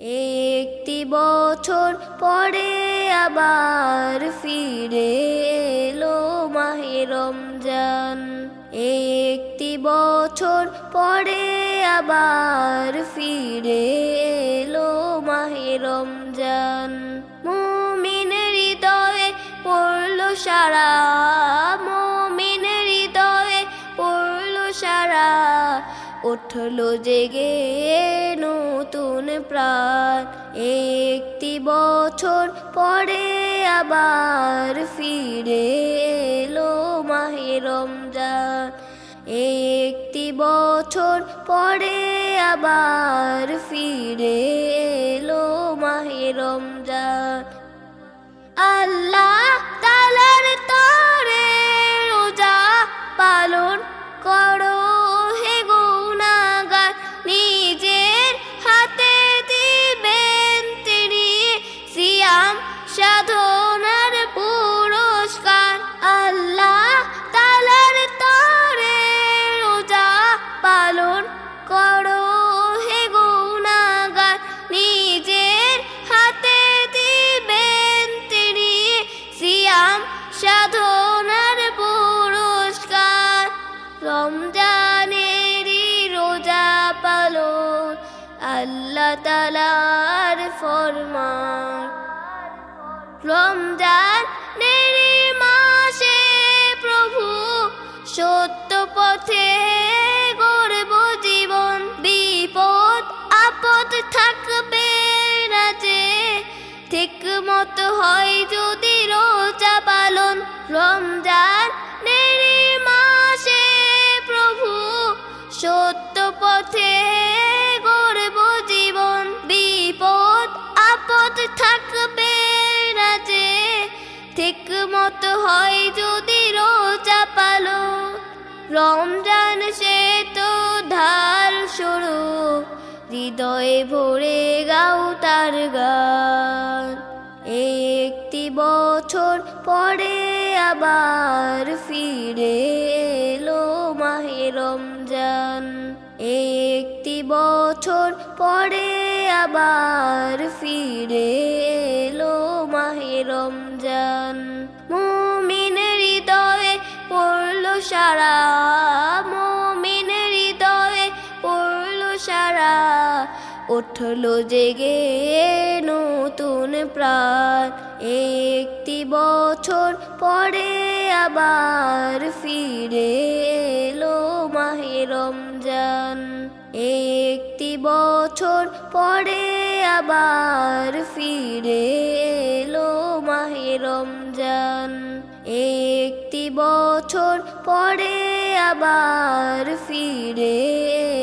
একটি বছর পরে আবার ফিরে এলো মাহে রমজান। একটি বছর পরে আবার ফিরে এলো মাহে রমজান। মুমিন হৃদয়ে পড়ল সারা, মুমিন হৃদয়ে পড়ল সারা। উঠল জেগে নতুন প্রাণ। একটি বছর পরে আবার ফিরে এলো মাহে রমজান। একটি বছর পরে আবার ফিরে সাধনার পুরস্কার। আল্লাহ তালার তরে রোজা পালন করো হে গুনাগার নিজের হাতে দিবেন তিনি সিয়াম, সাধনার পুরস্কার। রমজানেরই রোজা পালন, আল্লাহ তালার ফরমান। রমজান মাসে প্রভু, সত্য পথে গড়ব জীবন। বিপদ, আপদ থাকবে না যে, ঠিক মতো হয় যদি রোজা পালন। রমজান মাসে প্রভু, সত্য পথে মতো হয় যদি রোজা পালো রমজান সে তো ধার শুরু হৃদয়ে ভরে গাও তার গান। একটি বছর পরে আবার ফিরে এলো মাহে রমজান। একটি বছর পরে আবার ফিরে এলো মাহে রমজান। মুমিন হৃদয়ে পড়ল সারা, মুমিন হৃদয়ে পড়ল সারা। উঠল জেগে নতুন প্রাণ, একটি বছর পরে আবার ফিরে এলো মাহে রমজান। একটি বছর পরে আবার ফিরে রমজান। একটি বছর পরে আবার ফিরে